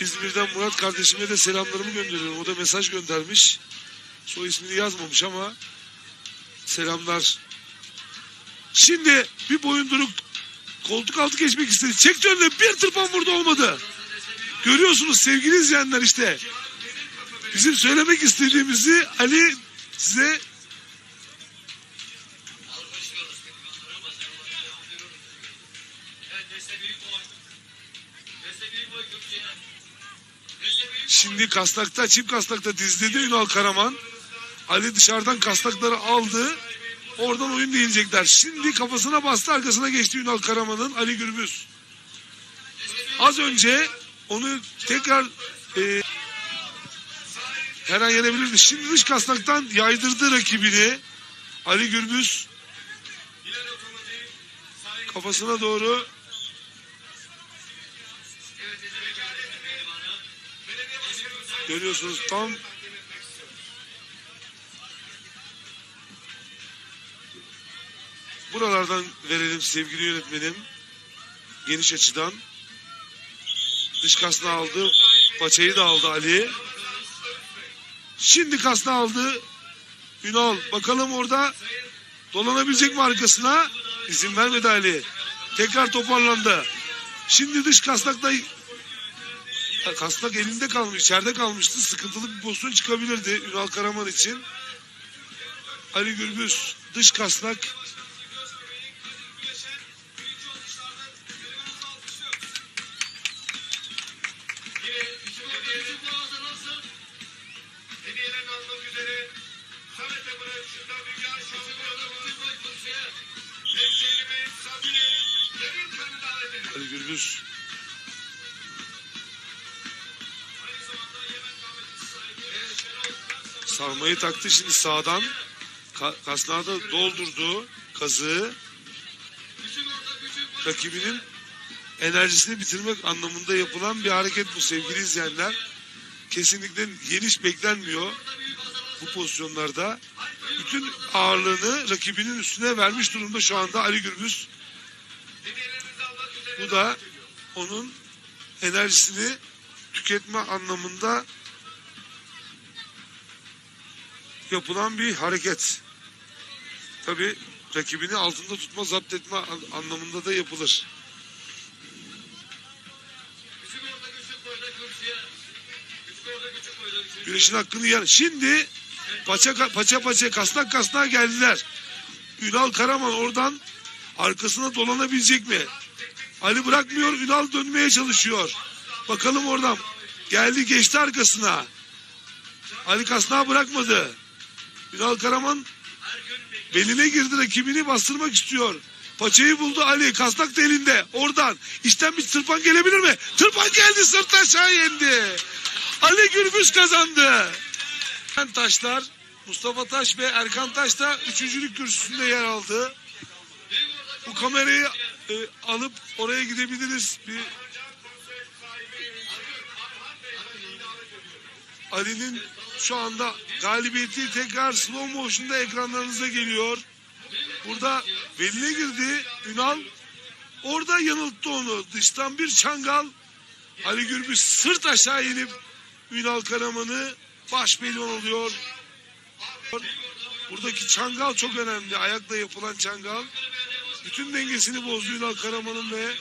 İzmir'den Murat kardeşime de selamlarımı gönderiyorum. O da mesaj göndermiş. Soy ismini yazmamış ama selamlar. Şimdi bir boyunduruk koltuk altı geçmek istedi. Çekti önüne bir tırpan vurdu olmadı. Görüyorsunuz sevgili izleyenler işte. Bizim söylemek istediğimizi Ali size Şimdi kastakta, çift kastakta dizledi Ünal Karaman. Ali dışarıdan kastakları aldı. Oradan oyun değilecekler. Şimdi kafasına bastı arkasına geçti Ünal Karaman'ın Ali Gürbüz. Az önce onu tekrar e, her an yenebilirdi. Şimdi dış kastaktan yaydırdı rakibini. Ali Gürbüz kafasına doğru görüyorsunuz tam buralardan verelim sevgili yönetmenim. Geniş açıdan. Dış kasna aldı paçayı da aldı Ali. Şimdi kasna aldı Ünal. Bakalım orada dolanabilecek mi arkasına? İzin vermedi Ali. Tekrar toparlandı. Şimdi dış kasnakta kasnak elinde kalmış, içeride kalmıştı. Sıkıntılı bir pozisyon çıkabilirdi Ünal Karaman için. Ali Gürbüz dış kasnak Hediyelerini almak sarmayı taktı. Şimdi sağdan Ka kasnağı da doldurdu kazığı. Rakibinin enerjisini bitirmek anlamında yapılan bir hareket bu sevgili izleyenler. Kesinlikle geniş beklenmiyor bu pozisyonlarda. Bütün ağırlığını rakibinin üstüne vermiş durumda şu anda Ali Gürbüz. Bu da onun enerjisini tüketme anlamında yapılan bir hareket. Tabi rakibini altında tutma, zapt etme an- anlamında da yapılır. Kürsüye. Güneşin hakkını yer. Şimdi paça paça paça kasnak kasnak geldiler. Ünal Karaman oradan arkasına dolanabilecek mi? Ali bırakmıyor. Ünal dönmeye çalışıyor. Bakalım oradan. Geldi geçti arkasına. Ali kasnağı bırakmadı. Ünal Karaman beline girdi rakibini bastırmak istiyor. Paçayı buldu Ali. Kasnak da elinde. Oradan. İşten bir tırpan gelebilir mi? Tırpan geldi sırt aşağı yendi. Ali Gürbüz kazandı. Taşlar, Mustafa Taş ve Erkan Taş da üçüncülük kürsüsünde yer aldı. Bu kamerayı e, alıp oraya gidebiliriz. Bir Ali'nin şu anda galibiyeti tekrar slow motion'da ekranlarınıza geliyor. Burada beline girdi Ünal. Orada yanılttı onu. Dıştan bir çangal. Ali Gürbüz sırt aşağı inip Ünal Karaman'ı baş pehlivan oluyor. Buradaki çangal çok önemli. Ayakla yapılan çangal. Bütün dengesini bozdu Ünal Karaman'ın ve